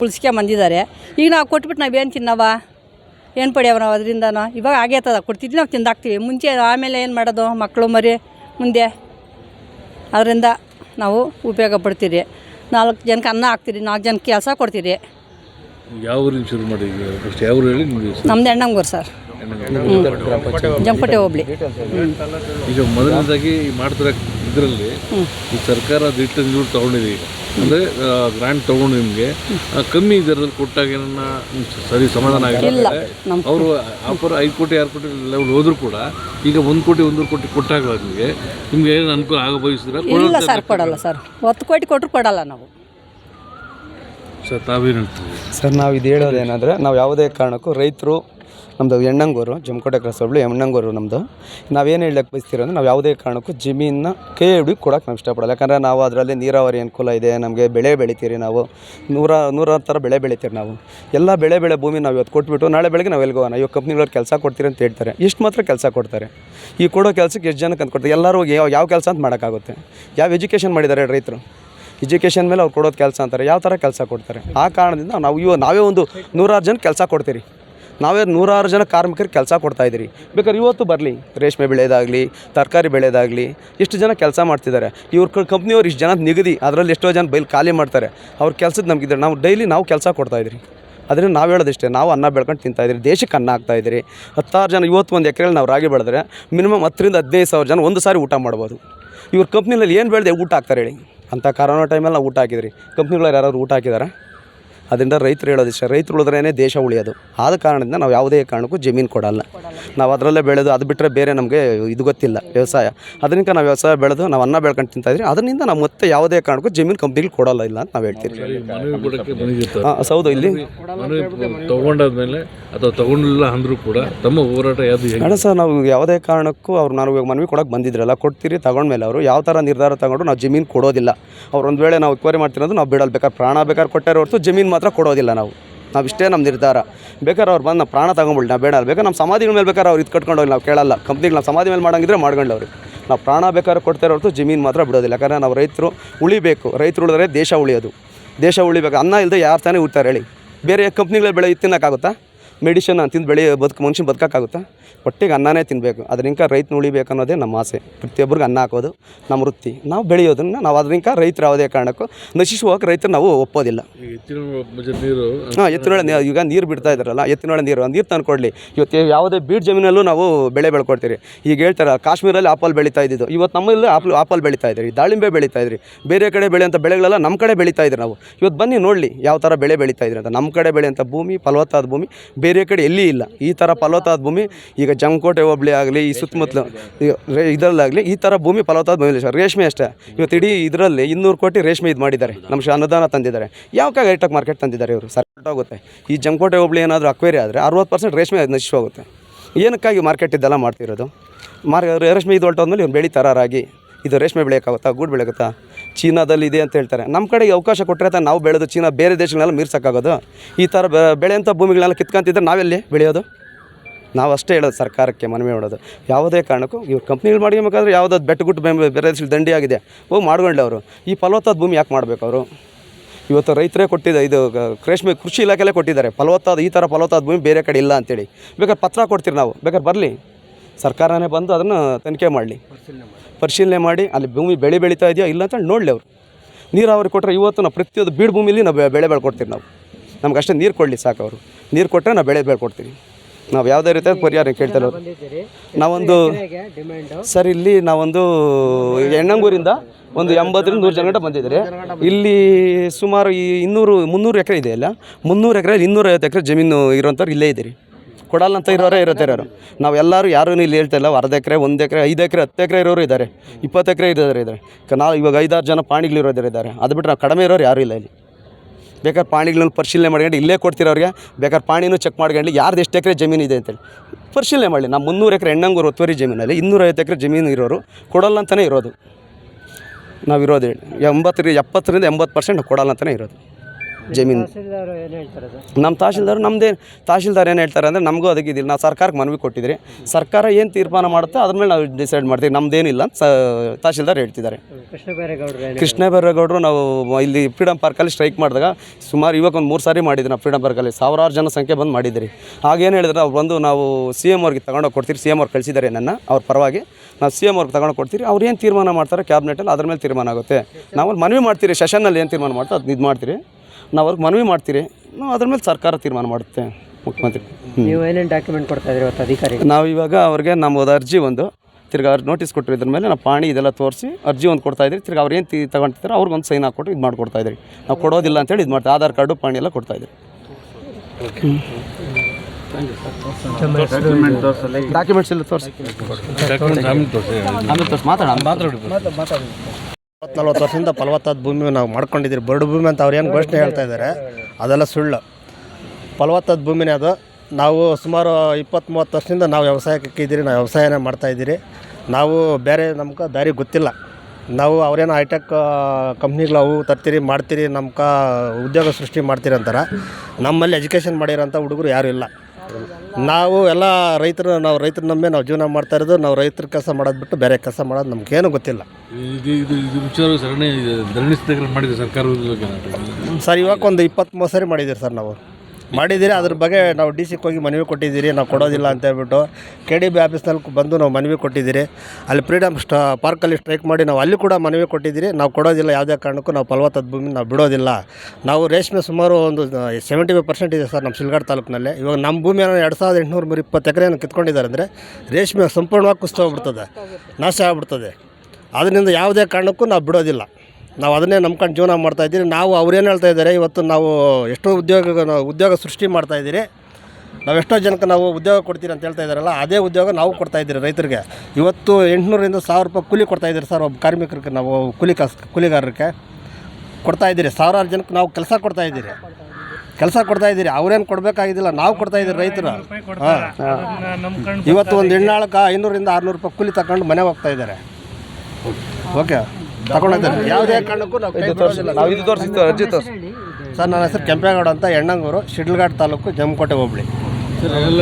ಕುಳ್ಸ್ಕೊಂಡ್ ಬಂದಿದ್ದಾರೆ. ಈಗ ನಾವು ಕೊಟ್ಬಿಟ್ಟು ನಾವೇನು ತಿನ್ನವ? ಏನು ಪಡೆಯವ ನಾವು ಅದರಿಂದನೂ? ಇವಾಗ ಆಗೇತದ ಕೊಡ್ತಿದ್ವಿ ನಾವು ತಿಂದಾಕ್ತೀವಿ. ಮುಂಚೆ ಆಮೇಲೆ ಏನು ಮಾಡೋದು? ಮಕ್ಕಳು ಮರಿ ಮುಂದೆ. ಅದರಿಂದ ನಾವು ಉಪಯೋಗ ಪಡ್ತೀರಿ ನಾಲ್ಕು ಜನಕ್ಕೆ ಅನ್ನ ಹಾಕ್ತೀರಿ ನಾಲ್ಕು ಜನಕ್ಕೆ ಕೆಲಸ ಕೊಡ್ತೀರಿ ಯಾವ ಶುರು ಹೇಳಿ ನಮ್ದು ಎಣ್ಣಂಗೂರು ಸರ್. ಜಂಪಟೆ ಹೋಬ್ಳಿ. ಈಗ ಮೊದಲನೇದಾಗಿ ಮಾಡ್ತಾರೆ ಇದರಲ್ಲಿ ಈ ಸರ್ಕಾರ ದಿಟ್ಟ ನೀರು ತಗೊಂಡಿದೆ ಈಗ. ಅಂದರೆ ಗ್ರಾಂಟ್ ತಗೊಂಡು ನಿಮಗೆ ಕಮ್ಮಿ ದರದಲ್ಲಿ ಕೊಟ್ಟಾಗ ಏನನ್ನ ಸರಿ ಸಮಾಧಾನ ಆಗಿದೆ ಆಗಿಲ್ಲ ನಮ್ಮ ಅವರು ಆಫರ್ ಐದು ಕೋಟಿ ಆರು ಕೋಟಿ ಲೆವೆಲ್ ಹೋದ್ರು ಕೂಡ ಈಗ ಒಂದು ಕೋಟಿ ಒಂದು ಕೋಟಿ ಕೊಟ್ಟಾಗ ನಿಮಗೆ ನಿಮ್ಗೆ ಏನು ಅನುಕೂಲ ಆಗ ಬಯಸಿದ್ರೆ ಇಲ್ಲ ಸರ್ ಕೊಡಲ್ಲ ಸರ್. ಹತ್ತು ಕೋಟಿ ಕೊಟ್ಟರು ಕೊಡಲ್ಲ ನಾವು. ಸರ್ ತಾವೇನು ಹೇಳ್ತೀವಿ ಸರ್ ನಾವು ಇದು ಹೇಳೋದೇನೆಂದರೆ ನಾವು ಯಾವುದೇ ಕಾರಣಕ್ಕೂ ರೈತರು ನಮ್ಮದು ಎಣ್ಣಂಗೂರು ಜಮಕೋಟೆ ಕ್ರಾಸ್ ಹೋಬಳಿ, ಎಣ್ಣಂಗೂರು ನಮ್ಮದು ನಾವೇನು ಹೇಳಕ್ಕೆ ಬಯಸ್ತೀರ ಅಂದರೆ ನಾವು ಯಾವುದೇ ಕಾರಣಕ್ಕೂ ಜಮೀನನ್ನ ಕೈ ಹಿಡಿ ಕೊಡೋಕೆ ನಾವು ಇಷ್ಟಪಡೋಲ್ಲ. ಯಾಕಂದರೆ ನಾವು ಅದರಲ್ಲಿ ನೀರಾವರಿ ಅನುಕೂಲ ಇದೆ, ನಮಗೆ ಬೆಳೆ ಬೆಳಿತೀರಿ ನಾವು. ನೂರ ನೂರಾರು ಥರ ಬೆಳೆ ಬೆಳಿತೀರಿ ನಾವು. ಎಲ್ಲ ಬೆಳೆ ಬೆಳೆ ಭೂಮಿ ನಾವು ಇವತ್ತು ಕೊಟ್ಬಿಟ್ಟು ನಾಳೆ ಬೆಳಗ್ಗೆ ನಾವು ಎಲ್ಲಿಗೋಣ ಇವಾಗ ಕಂಪ್ನಿಗಳವ್ರು ಕೆಲಸ ಕೊಡ್ತೀರಿ ಅಂತ ಹೇಳ್ತಾರೆ. ಇಷ್ಟು ಮಾತ್ರ ಕೆಲಸ ಕೊಡ್ತಾರೆ. ಈ ಕೊಡೋ ಕೆಲಸಕ್ಕೆ ಎಷ್ಟು ಜನಕ್ಕೆ ಅಂತ ಕೊಡ್ತಾರೆ. ಎಲ್ಲರೂ ಯಾವ ಯಾವ ಕೆಲಸ ಅಂತ ಮಾಡೋಕ್ಕಾಗುತ್ತೆ. ಯಾವ ಎಜುಕೇಷನ್ ಮಾಡಿದ್ದಾರೆ ರೈತರು? ಎಜುಕೇಷನ್ ಮೇಲೆ ಅವ್ರು ಕೊಡೋದು ಕೆಲಸ ಅಂತಾರೆ. ಯಾವ ಥರ ಕೆಲಸ ಕೊಡ್ತಾರೆ? ಆ ಕಾರಣದಿಂದ ನಾವು ಇವ, ನಾವೇ ಒಂದು ನೂರಾರು ಜನ ಕೆಲಸ ಕೊಡ್ತೀರಿ. ನಾವೇ ನೂರಾರು ಜನ ಕಾರ್ಮಿಕರಿಗೆ ಕೆಲಸ ಕೊಡ್ತಾಯಿದ್ದೀರಿ ಬೇಕಾದ್ರೆ ಇವತ್ತು ಬರಲಿ, ರೇಷ್ಮೆ ಬೆಳೆಯೋದಾಗಲಿ ತರಕಾರಿ ಬೆಳೆಯೋದಾಗಲಿ ಎಷ್ಟು ಜನ ಕೆಲಸ ಮಾಡ್ತಿದ್ದಾರೆ. ಇವ್ರ ಕಂಪ್ನಿಯವ್ರು ಇಷ್ಟು ಜನ ನಿಗದಿ, ಅದರಲ್ಲಿ ಎಷ್ಟೋ ಜನ ಬೈಲ್ ಖಾಲಿ ಮಾಡ್ತಾರೆ. ಅವ್ರ ಕೆಲಸದ ನಮಗಿದ್ದಾರೆ ನಾವು ಡೈಲಿ ನಾವು ಕೆಲಸ ಕೊಡ್ತಾಯಿದ್ರಿ ಅದರಿಂದ ನಾವು ಹೇಳೋದಿಷ್ಟೇ, ನಾವು ಅನ್ನ ಬೆಳ್ಕೊಂಡು ತಿಂತಾಯಿದ್ದೀರಿ ದೇಶಕ್ಕೆ ಅನ್ನ ಹಾಕ್ತಾಯಿದ್ದೀರಿ ಹತ್ತಾರು ಜನ ಇವತ್ತು ಒಂದು ಎಕರೆಯಲ್ಲಿ ನಾವು ರಾಗಿ ಬೆಳೆದ್ರೆ ಮಿನಿಮಮ್ ಹತ್ತರಿಂದ ಹದಿನೈದು ಸಾವಿರ ಜನ ಒಂದು ಸಾರಿ ಊಟ ಮಾಡ್ಬೋದು. ಇವ್ರ ಕಂಪ್ನಿನಲ್ಲಿ ಏನು ಬೆಳೆದೆ ಊಟ ಹಾಕ್ತಾರೆ ಹೇಳಿ? ಅಂಥ ಕರೋನಾ ಟೈಮಲ್ಲಿ ನಾವು ಊಟ ಹಾಕಿದ್ರಿ. ಕಂಪ್ನಿಗಳು ಯಾರಾದ್ರು ಊಟ ಹಾಕಿದಾರಾ? ಅದರಿಂದ ರೈತರು ಹೇಳೋದಿಷ್ಟ ರೈತರು ಉಳಿದ್ರೇ ದೇಶ ಉಳಿಯೋದು. ಆದ ಕಾರಣದಿಂದ ನಾವು ಯಾವುದೇ ಕಾರಣಕ್ಕೂ ಜಮೀನು ಕೊಡಲ್ಲ. ನಾವು ಅದರಲ್ಲೇ ಬೆಳೆದು ಅದು ಬಿಟ್ಟರೆ ಬೇರೆ ನಮಗೆ ಇದು ಗೊತ್ತಿಲ್ಲ ವ್ಯವಸಾಯ. ಅದರಿಂದ ನಾವು ವ್ಯವಸಾಯ ಬೆಳೆದು ನಾವು ಅನ್ನ ಬೆಳ್ಕೊಂಡು ತಿಂತಾಯಿದ್ರಿ ಅದರಿಂದ ನಾವು ಮತ್ತೆ ಯಾವುದೇ ಕಾರಣಕ್ಕೂ ಜಮೀನು ಕಂಪ್ನಿಗಳು ಕೊಡಲ್ಲ ಇಲ್ಲ ಅಂತ ನಾವು ಹೇಳ್ತೀವಿ. ಕೊಡೋಕ್ಕೆ ಹಾಂ ಹೌದು ಇಲ್ಲಿ? ತಗೊಂಡಾದ್ಮೇಲೆ ಅಥವಾ ತಗೊಂಡಿಲ್ಲ ಅಂದರೂ ಕೂಡ ತಮ್ಮ ಹೋರಾಟ ಯಾವುದು ಸರ್ ನಾವು ಯಾವುದೇ ಕಾರಣಕ್ಕೂ ಅವ್ರು ನಾನು ಇವಾಗ ಮನವಿ ಕೊಡೋಕೆ ಬಂದಿದ್ರಲ್ಲ ಕೊಡ್ತೀರಿ ತಗೊಂಡ್ಮೇಲೆ ಅವರು ಯಾವ ಥರ ನಿರ್ಧಾರ ತಗೊಂಡು ನಾವು ಜಮೀನು ಕೊಡೋದಿಲ್ಲ. ಅವ್ರು ಒಂದು ವೇಳೆ ನಾವು ಎಕ್ವೈರಿ ಮಾಡ್ತಿರೋದು ನಾವು ಬಿಡಲ್ಲ ಬೇಕಾದ್ರೆ ಪ್ರಾಣ ಬೇಕಾದ್ರೆ ಕೊಟ್ಟಾರೆ ಹೊರತು ಜಮೀನು ಮಾತ್ರ ಕೊಡೋದಿಲ್ಲ ನಾವು. ನಾವು ಇಷ್ಟೇ ನಮ್ಮ ನಿರ್ಧಾರ. ಬೇಕಾದ್ರೆ ಅವ್ರು ಬಂದು ನಾವು ಪ್ರಾಣ ತಗೊಂಬಿಡಿ ನಾವು ಬೇಡ ಬೇಕಾದ್ರೆ ನಮ್ಮ ಸಮಾಧಿಗಳ ಮೇಲೆ ಬೇಕಾದ್ರೆ ಅವ್ರು ಇದು ಕಟ್ಕೊಂಡು ಹೋಗಿ ನಾವು ಕೇಳಲ್ಲ. ಕಂಪ್ನಿಗೆ ನಾವು ಸಮಾಧಿ ಮೇಲೆ ಮಾಡೋಂಗಿದ್ರೆ ಮಾಡ್ಕೊಂಡು ನಾವು ಪ್ರಾಣ ಬೇಕಾದ್ರೆ ಕೊಡ್ತಾರೆ ಹೊರತು ಜಮೀನು ಮಾತ್ರ ಬಿಡೋದಿಲ್ಲ. ಯಾಕಂದರೆ ನಾವು ರೈತರು ಉಳಿಬೇಕು. ರೈತರು ಉಳಿದ್ರೆ ದೇಶ ಉಳಿಯೋದು. ದೇಶ ಉಳಿಬೇಕು. ಅನ್ನ ಇಲ್ಲದೆ ಯಾರು ತಾನೇ ಉಳ್ತಾರೆ ಹೇಳಿ. ಬೇರೆ ಕಂಪ್ನಿಗಳ ಬೆಳೆ ತಿನ್ನೋಕ್ಕಾಗುತ್ತಾ? ಮೆಡಿಷನ್ ತಿಂದು ಬೆಳೆ ಬದುಕು ಮನುಷ್ಯನ ಬದುಕೋಕ್ಕಾಗುತ್ತಾ? ಹೊಟ್ಟೆಗೆ ಅನ್ನನೇ ತಿನ್ನಬೇಕು ಅದರಿಂದ ರೈತನ ಉಳಿಬೇಕು ಅನ್ನೋದೇ ನಮ್ಮ ಆಸೆ. ಪ್ರತಿಯೊಬ್ಬರಿಗೆ ಅನ್ನ ಹಾಕೋದು ನಮ್ಮ ವೃತ್ತಿ. ನಾವು ಬೆಳೆಯೋದನ್ನು ನಾವು ಅದರಿಂದ ರೈತರು ಯಾವುದೇ ಕಾರಣಕ್ಕೂ ನಶಿಸುವಾಗ ರೈತರು ನಾವು ಒಪ್ಪೋದಿಲ್ಲ. ಹಾಂ ಎತ್ತಿನೊಳೆ ಈಗ ನೀರು ಬಿಡ್ತಾ ಇದ್ದಾರಲ್ಲ ಎತ್ತಿನೊಳೆ ನೀರು. ನೀರು ತಂದು ಕೊಡಲಿ. ಇವತ್ತು ಯಾವುದೇ ಬೀಡ್ ಜಮೀನಲ್ಲೂ ನಾವು ಬೆಳೆ ಬೆಳ್ಕೊಡ್ತೀರಿ ಈಗ ಹೇಳ್ತಾರೆ ಕಾಶ್ಮೀರಲ್ಲಿ ಆಪಲ್ ಬೆಳೀತಾ ಇದ್ದಿದ್ದು. ಇವತ್ತು ನಮ್ಮಲ್ಲಿ ಆಪಲ್ ಆಪಲ್ ಬೆಳೀತಾ ಇದ್ದೀರಿ ದಾಳಿಂಬೆ ಬೆಳೀತಾ ಇದ್ರಿ. ಬೇರೆ ಕಡೆ ಬೆಳೆಯಂಥ ಬೆಳೆಗಳೆಲ್ಲ ನಮ್ಮ ಕಡೆ ಬೆಳೀತಾ ಇದ್ರಿ ನಾವು. ಇವತ್ತು ಬನ್ನಿ ನೋಡಲಿ ಯಾವ ಥರ ಬೆಳೆ ಬೆಳೀತಾ ಇದ್ರಿ ಅಂತ. ನಮ್ಮ ಕಡೆ ಬೆಳೆಯಂಥ ಭೂಮಿ ಫಲವತ್ತಾದ ಭೂಮಿ ಬೇರೆ ಕಡೆ ಎಲ್ಲಿ ಇಲ್ಲ. ಈ ಥರ ಫಲವತ್ತಾದ ಭೂಮಿ, ಈಗ ಜಂಕೋಟೆ ಹೋಬಳಿ ಆಗಲಿ, ಈ ಸುತ್ತಮುತ್ತಲು ಇದರಲ್ಲಾಗಲಿ ಈ ಥರ ಭೂಮಿ ಫಲವತ್ತಾದ ಭೂಮಿ ಸರ್ ರೇಷ್ಮೆ ಅಷ್ಟೇ. ಇವತ್ತು ಇಡೀ ಇದರಲ್ಲಿ ಇನ್ನೂರು ಕೋಟಿ ರೇಷ್ಮೆ ಇದು ಮಾಡಿದ್ದಾರೆ. ನಮ್ಮ ಅನುದಾನ ತಂದಿದ್ದಾರೆ. ಯಾವ ಕಾಗ ಐಟಕ್ ಮಾರ್ಕೆಟ್ ತಂದಿದ್ದಾರೆ ಇವರು? ಸರ್ ಹೋಗುತ್ತೆ ಈ ಜಂಕೋಟೆ ಹೋಬಳಿ ಏನಾದರೂ ಅಕ್ವೇರಿ ಆದರೆ ಅರವತ್ತು ಪರ್ಸೆಂಟ್ ರೇಷ್ಮೆ ನಶಿಸೋಗುತ್ತೆ ಏನಕ್ಕಾಗಿ ಮಾರ್ಕೆಟ್ ಇದೆಲ್ಲ ಮಾಡ್ತಿರೋದು? ಮಾರ್ ರೇಷ್ಮೆ ಇದು ಹೊರಟೋದ್ಮೇಲೆ ಇವ್ರು ಬೆಳಿ ರಾಗಿ ಇದು ರೇಷ್ಮೆ ಬೆಳೆಯೋಕ್ಕಾಗುತ್ತಾ, ಗೂಡು ಬೆಳೆಯುತ್ತಾ ಚೀನಾದಲ್ಲಿ ಇದೆ ಅಂತ ಹೇಳ್ತಾರೆ. ನಮ್ಮ ಕಡೆಗೆ ಅವಕಾಶ ಕೊಟ್ಟರೆ ತಾನೇ ನಾವು ಬೆಳೆದು ಚೀನಾ ಬೇರೆ ದೇಶಗಳೆಲ್ಲ ಮೀರ್ಸೋಕ್ಕಾಗೋದು. ಈ ಥರ ಬೆಳೆಯಂಥ ಭೂಮಿಗಳನ್ನೆಲ್ಲ ಕಿತ್ಕೊಂತಿದ್ರೆ ನಾವೆಲ್ಲಿ ಬೆಳೆಯೋದು? ನಾವು ಅಷ್ಟೇ ಹೇಳೋದು ಸರ್ಕಾರಕ್ಕೆ ಮನವಿ ಮಾಡೋದು. ಯಾವುದೇ ಕಾರಣಕ್ಕೂ ಇವ್ರು ಕಂಪ್ನಿಗಳು ಮಾಡ್ಕೊಬೇಕಾದ್ರೆ ಯಾವುದಾದ್ರು ಬೆಟ್ಟಗುಟ್ಟು ಬೇರೆ ದೇಶದಲ್ಲಿ ದಂಡಿಯಾಗಿದೆ ಹೋಗಿ ಮಾಡ್ಕೊಂಡ್ಲೆ ಅವರು. ಈ ಫಲವತ್ತಾದ ಭೂಮಿ ಯಾಕೆ ಮಾಡಬೇಕು ಅವರು? ಇವತ್ತು ರೈತರೇ ಕೊಟ್ಟಿದ್ದ ಇದು ರೇಷ್ಮೆ ಕೃಷಿ ಇಲಾಖೆಲ್ಲೇ ಕೊಟ್ಟಿದ್ದಾರೆ. ಫಲವತ್ತಾದ, ಈ ಥರ ಫಲವತ್ತಾದ ಭೂಮಿ ಬೇರೆ ಕಡೆ ಇಲ್ಲ ಅಂತೇಳಿ. ಬೇಕಾದ್ರೆ ಪತ್ರ ಕೊಡ್ತೀರಿ ನಾವು. ಬೇಕಾದ್ರೆ ಬರಲಿ. ಸರ್ಕಾರನೇ ಬಂದು ಅದನ್ನು ತನಿಖೆ ಮಾಡಲಿ. ಪರಿಶೀಲನೆ ಮಾಡಿ. ಅಲ್ಲಿ ಭೂಮಿ ಬೆಳೆ ಬೆಳೀತಾ ಇದೆಯಾ ಇಲ್ಲ ಅಂತೇಳಿ ನೋಡಲಿ ಅವರು. ನೀರಾವರಿ ಕೊಟ್ಟರೆ ಇವತ್ತು ನಾವು ಪ್ರತಿಯೊಂದು ಬೀಡು ಭೂಮಿಲಿ ನಾವು ಬೆಳೆ ಬೆಳ್ಕೊಡ್ತೀವಿ ನಾವು. ನಮ್ಗೆ ಅಷ್ಟೇ ನೀರು ಕೊಡಲಿ ಸಾಕು ಅವರು. ನೀರು ಕೊಟ್ಟರೆ ನಾವು ಬೆಳೆ ಬೆಳ್ಕೊಡ್ತೀವಿ. ನಾವು ಯಾವುದೇ ರೀತಿಯ ಪರಿಹಾರ ಕೇಳ್ತಾ ನಾವೊಂದು ಸರ್ ಇಲ್ಲಿ ನಾವೊಂದು ಎಣ್ಣಂಗೂರಿಂದ ಒಂದು ಎಂಬತ್ತರಿಂದ ನೂರು ಜನ ಗಂಟ ಬಂದಿದ್ದಾರೆ. ಇಲ್ಲಿ ಸುಮಾರು ಈ ಇನ್ನೂರು ಮುನ್ನೂರು ಎಕರೆ ಇದೆ ಅಲ್ಲ? ಮುನ್ನೂರು ಎಕರೆ ಇನ್ನೂರೈವತ್ತು ಎಕರೆ ಜಮೀನು ಇರೋಂಥವ್ರು ಇಲ್ಲೇ ಇದ್ದೀರಿ. ಕೊಡಲ್ಲ ಅಂತ ಇರೋರೇ ಇರುತ್ತೆ ಇರೋರು. ನಾವು ಎಲ್ಲರೂ ಯಾರೂ ಇಲ್ಲಿ ಹೇಳ್ತಾ ಇಲ್ಲ, ಅರ್ಧ ಎಕರೆ, ಒಂದು ಎಕರೆ, ಐದು ಎಕರೆ, ಹತ್ತು ಎಕರೆ ಇರೋರು ಇದ್ದಾರೆ ಇಪ್ಪತ್ತು ಎಕರೆ ಇದ್ದಾರೆ ಇದ್ದಾರೆ ನಾವು ಇವಾಗ ಐದಾರು ಜನ ಪಾಣಿಗಳಿರೋರು ಇದ್ದಾರೆ ಅದು ಬಿಟ್ಟು ನಾವು ಕಡಿಮೆ ಇರೋರು ಯಾರೂ ಇಲ್ಲ ಇಲ್ಲಿ. ಬೇಕಾದ್ರೆ ಪಾಣಿಗಳನ್ನ ಪರಿಶೀಲನೆ ಮಾಡ್ಕೊಂಡು ಇಲ್ಲೇ ಕೊಡ್ತೀರ ಅವ್ರಿಗೆ ಬೇಕಾದ್ರೆ ಪಾಣಿನೂ ಚೆಕ್ ಮಾಡ್ಕೊಂಡು ಯಾರ್ದು ಎಷ್ಟು ಎಕರೆ ಜಮೀನು ಇದೆ ಅಂತೇಳಿ ಪರಿಶೀಲನೆ ಮಾಡಲಿ. ನಮ್ಮ ಮುನ್ನೂರು ಎಕರೆ ಎಣ್ಣಂಗೂರು ಒತ್ತುವರಿ ಜಮೀನಲ್ಲಿ ಇನ್ನೂರೈವತ್ತು ಎಕರೆ ಜಮೀನು ಇರೋರು ಕೊಡಲ್ಲ ಅಂತಲೇ ಇರೋದು. ನಾವು ಇರೋದು ಹೇಳಿ ಎಂಬತ್ತರಿಂದ ಎಪ್ಪತ್ತರಿಂದ ಎಂಬತ್ತು ಪರ್ಸೆಂಟ್ ಕೊಡಲ್ಲ ಅಂತಲೇ ಇರೋದು. ಜಮೀನು ನಮ್ಮ ತಹಶೀಲ್ದಾರ್ ನಮ್ದೇ ತಹಶೀಲ್ದಾರ್ ಏನು ಹೇಳ್ತಾರೆ ಅಂದರೆ ನಮಗೂ ಅದಕ್ಕೆ ಇದಿಲ್ಲ. ನಾವು ಸರ್ಕಾರಕ್ಕೆ ಮನವಿ ಕೊಟ್ಟಿದ್ರಿ. ಸರ್ಕಾರ ಏನು ತೀರ್ಮಾನ ಮಾಡುತ್ತೆ ಅದ್ರ ಮೇಲೆ ನಾವು ಡಿಸೈಡ್ ಮಾಡ್ತೀವಿ. ನಮ್ದೇನಿಲ್ಲ ಅಂತ ಸ ತಹಶೀಲ್ದಾರ್ ಹೇಳ್ತಿದ್ದಾರೆ. ಕೃಷ್ಣ ಬೈರೇಗೌಡರು ನಾವು ಇಲ್ಲಿ ಫ್ರೀಡಮ್ ಪಾರ್ಕಲ್ಲಿ ಸ್ಟ್ರೈಕ್ ಮಾಡಿದಾಗ ಸುಮಾರು ಇವಾಗ ಒಂದು ಮೂರು ಸಾರಿ ಮಾಡಿದ್ವಿ ನಾವು ಫ್ರೀಡಮ್ ಪಾರ್ಕಲ್ಲಿ. ಸಾವಿರಾರು ಜನ ಸಂಖ್ಯೆ ಬಂದು ಮಾಡಿದ್ರಿ. ಹಾಗೇನು ಹೇಳಿದ್ರೆ ಅವ್ರು ಬಂದು ನಾವು ಸಿ ಎಂ ಅವ್ರಿಗೆ ತಗೊಂಡೋಗಿ ಕೊಡ್ತೀರಿ ಸಿ ಎಂ ಅವ್ರು ಕಳಿಸಿದ್ದಾರೆ ನನ್ನ ಅವ್ರ ಪರವಾಗಿ. ನಾವು ಸಿ ಎಂ ಅವ್ರಿಗೆ ತಗೊಂಡೋಗಿ ಕೊಡ್ತೀರಿ ಅವ್ರು ಏನು ತೀರ್ಮಾನ ಮಾಡ್ತಾರೆ? ಕ್ಯಾಬಿನೆಟಲ್ಲಿ ಅದ್ರ ಮೇಲೆ ತೀರ್ಮಾನ ಆಗುತ್ತೆ. ನಾವು ಮನವಿ ಮಾಡ್ತೀರಿ. ಸೆಷನ್ನಲ್ಲಿ ಏನು ತೀರ್ಮಾನ ಮಾಡ್ತಾರೆ? ಅದು ಇದು ಮಾಡ್ತೀರಿ. ನಾವು ಅವ್ರಿಗೆ ಮನವಿ ಮಾಡ್ತೀರಿ ನಾವು ಅದ್ರ ಮೇಲೆ ಸರ್ಕಾರ ತೀರ್ಮಾನ ಮಾಡುತ್ತೆ ಮುಖ್ಯಮಂತ್ರಿ ನೀವು ಏನೇನು ಡಾಕ್ಯುಮೆಂಟ್ ಕೊಡ್ತಾ ಇದ್ದೀರಿ ಇವತ್ತು ಅಧಿಕಾರಿ ನಾವು ಇವಾಗ ಅವ್ರಿಗೆ ನಮ್ಮದು ಅರ್ಜಿ ಒಂದು ತಿರ್ಗಿ ಅವ್ರು ನೋಟಿಸ್ ಕೊಟ್ಟರು ಇದ್ರ ಮೇಲೆ ನಾವು ಪಾಣಿ ಇದೆಲ್ಲ ತೋರಿಸಿ ಅರ್ಜಿ ಒಂದು ಕೊಡ್ತಾ ಇದ್ರಿ ತಿರ್ಗಿ ಅವ್ರು ಏನು ತೀ ತಗೊಂತಿದ್ದಾರೆ ಅವ್ರಿಗೆ ಒಂದು ಸೈನ್ ಹಾಕ್ಕೊಟ್ಟು ಇದು ಮಾಡಿಕೊಡ್ತಾ ಇದ್ರಿ ನಾವು ಕೊಡೋದಿಲ್ಲ ಅಂತೇಳಿ ಇದು ಮಾಡ್ತೀವಿ ಆಧಾರ್ ಕಾರ್ಡು ಪಾಣಿ ಎಲ್ಲ ಕೊಡ್ತಾ ಇದ್ರಿ ಡಾಕ್ಯುಮೆಂಟ್ಸ್ ಎಲ್ಲ ತೋರಿಸಿ ಆಮೇಲೆ ತೋರಿಸಿ ಮಾತಾಡ ಇಪ್ಪತ್ತು ನಲ್ವತ್ತು ವರ್ಷದಿಂದ ಫಲವತ್ತಾದ ಭೂಮಿ ನಾವು ಮಾಡ್ಕೊಂಡಿದ್ದೀರಿ. ಬರಡು ಭೂಮಿ ಅಂತ ಅವ್ರು ಏನು ಘೋಷಣೆ ಹೇಳ್ತಾ ಇದ್ದಾರೆ? ಅದೆಲ್ಲ ಸುಳ್ಳು. ಫಲವತ್ತಾದ ಭೂಮಿನೇ ಅದು. ನಾವು ಸುಮಾರು ಇಪ್ಪತ್ತು ಮೂವತ್ತು ವರ್ಷದಿಂದ ನಾವು ವ್ಯವಸಾಯಕ್ಕೆ ಇದ್ದೀರಿ, ನಾವು ವ್ಯವಸಾಯನೇ ಮಾಡ್ತಾಯಿದ್ದೀರಿ ನಾವು ಬೇರೆ ನಮ್ಗೆ ದಾರಿ ಗೊತ್ತಿಲ್ಲ. ನಾವು ಅವ್ರೇನು ಹೈಟೆಕ್ ಕಂಪ್ನಿಗಳು ಅವು ತರ್ತೀರಿ, ಮಾಡ್ತೀರಿ, ನಮ್ಗೆ ಉದ್ಯೋಗ ಸೃಷ್ಟಿ ಮಾಡ್ತೀರಿ ಅಂತಾರೆ. ನಮ್ಮಲ್ಲಿ ಎಜುಕೇಷನ್ ಮಾಡಿರೋಂಥ ಹುಡುಗರು ಯಾರೂ ಇಲ್ಲ. ನಾವು ಎಲ್ಲ ರೈತರು ನಾವು ರೈತರ ನಮ್ಮೇ ನಾವು ಜೀವನ ಮಾಡ್ತಾ ಇರೋದು. ನಾವು ರೈತರ ಕೆಲಸ ಮಾಡೋದು ಬಿಟ್ಟು ಬೇರೆ ಕೆಲಸ ಮಾಡೋದು ನಮಗೇನು ಗೊತ್ತಿಲ್ಲ. ಇದು ಇದು ಇದು ವಿಚಾರ ಸರಣಿ ಧರಣಿ ಸತ್ಯಾಗ್ರಹ ಮಾಡಿದೆ ಸರ್ಕಾರದ ಬಗ್ಗೆ ಸರ್ ಇವಾಗ ಒಂದು ಇಪ್ಪತ್ತ್ಮೂರು ಸರಿ ಮಾಡಿದ್ದೀರಿ ಸರ್ ನಾವು. ಮಾಡಿದ್ದೀರಿ, ಅದ್ರ ಬಗ್ಗೆ ನಾವು ಡಿ ಸಿಗೆ ಹೋಗಿ ಮನವಿ ಕೊಟ್ಟಿದ್ದೀರಿ, ನಾವು ಕೊಡೋದಿಲ್ಲ ಅಂತ ಹೇಳ್ಬಿಟ್ಟು ಕೆ ಡಿ ಬಿ ಆಫೀಸ್ನಲ್ಲಿ ಬಂದು ನಾವು ಮನವಿ ಕೊಟ್ಟಿದ್ದೀರಿ. ಅಲ್ಲಿ ಫ್ರೀಡಮ್ ಸ್ಟ ಪಾರ್ಕಲ್ಲಿ ಸ್ಟ್ರೈಕ್ ಮಾಡಿ ನಾವು ಅಲ್ಲಿ ಕೂಡ ಮನವಿ ಕೊಟ್ಟಿದ್ದೀರಿ. ನಾವು ಕೊಡೋದಿಲ್ಲ, ಯಾವುದೇ ಕಾರಣಕ್ಕೂ ನಾವು ಫಲವತ್ತಾದ ಭೂಮಿ ನಾವು ಬಿಡೋದಿಲ್ಲ. ನಾವು ರೇಷ್ಮೆ ಸುಮಾರು ಒಂದು ಸೆವೆಂಟಿ ಫೈವ್ ಪರ್ಸೆಂಟ್ ಇದೆ ಸರ್ ನಮ್ಮ ಸಿಲ್ಗಾಡ್ ತಾಲೂಕಿನಲ್ಲಿ. ಇವಾಗ ನಮ್ಮ ಭೂಮಿಯನ್ನು ಎರಡು ಸಾವಿರದ ಎಂಟುನೂರು ಮೂರು ಇಪ್ಪತ್ತು ಎಕರೆಯನ್ನು ಕಿತ್ಕೊಂಡಿದ್ದಾರೆ ಅಂದರೆ ರೇಷ್ಮೆ ಸಂಪೂರ್ಣವಾಗಿ ಕುಸ್ತು ಹೋಗ್ಬಿಡ್ತದೆ ನಾಶ ಆಗ್ಬಿಡ್ತದೆ. ಅದರಿಂದ ಯಾವುದೇ ಕಾರಣಕ್ಕೂ ನಾವು ಬಿಡೋದಿಲ್ಲ. ನಾವು ಅದನ್ನೇ ನಂಬ್ಕೊಂಡು ಜೀವನ ಮಾಡ್ತಾಯಿದ್ದೀರಿ ನಾವು ಅವ್ರೇನು ಹೇಳ್ತಾ ಇದ್ದಾರೆ, ಇವತ್ತು ನಾವು ಎಷ್ಟೋ ಉದ್ಯೋಗ ಉದ್ಯೋಗ ಸೃಷ್ಟಿ ಮಾಡ್ತಾ ಇದ್ದೀರಿ. ನಾವು ಎಷ್ಟೋ ಜನಕ್ಕೆ ನಾವು ಉದ್ಯೋಗ ಕೊಡ್ತೀರಿ ಅಂತ ಹೇಳ್ತಾ ಇದ್ದಾರಲ್ಲ, ಅದೇ ಉದ್ಯೋಗ ನಾವು ಕೊಡ್ತಾ ಇದ್ದೀರಿ ರೈತರಿಗೆ. ಇವತ್ತು ಎಂಟುನೂರಿಂದ ಸಾವಿರ ರೂಪಾಯಿ ಕೂಲಿ ಕೊಡ್ತಾ ಇದ್ದೀರಿ ಸರ್, ಒಬ್ಬ ಕಾರ್ಮಿಕರಿಗೆ ನಾವು, ಕೂಲಿ ಕಸ್, ಕೂಲಿಗಾರರಿಗೆ. ಕೊಡ್ತಾ ಇದ್ದೀರಿ, ಸಾವಿರಾರು ಜನಕ್ಕೆ ನಾವು ಕೆಲಸ ಕೊಡ್ತಾ ಇದ್ದೀರಿ. ಕೆಲಸ ಕೊಡ್ತಾ ಇದ್ದೀರಿ, ಅವ್ರೇನು ಕೊಡಬೇಕಾಗಿದ್ದಿಲ್ಲ, ನಾವು ಕೊಡ್ತಾ ಇದ್ದೀರಿ ರೈತರು. ಹಾಂ ಇವತ್ತು ಒಂದು ಹೆಣ್ಣಾಳಕ್ಕೆ ಐನೂರಿಂದ ಆರುನೂರು ರೂಪಾಯಿ ಕೂಲಿ ತಗೊಂಡು ಮನೆ ಹೋಗ್ತಾ ಇದ್ದಾರೆ. ಓಕೆ. ತಗೊಂಡಿದ್ದಾರೆ. ಯಾವುದೇ ಕಾರಣಕ್ಕೂ ನಾವು ಕೈ ಬಿಡೋದಿಲ್ಲ. ನಾವು ಇದು ತೋರಿಸಿದ್ದು ಅರ್ಜಿ ತೋರಿಸಿ ಸರ್ ನನ್ನ ಹೆಸರು ಕೆಂಪೇಗೌಡ ಅಂತ ಎಣ್ಣಂಗೂರು ಶಿಡ್ಲಘಾಟ್ ತಾಲೂಕು ಜಮ್ಮಕೋಟೆ ಹೋಬಳಿ. ಸರ್ ಎಲ್ಲ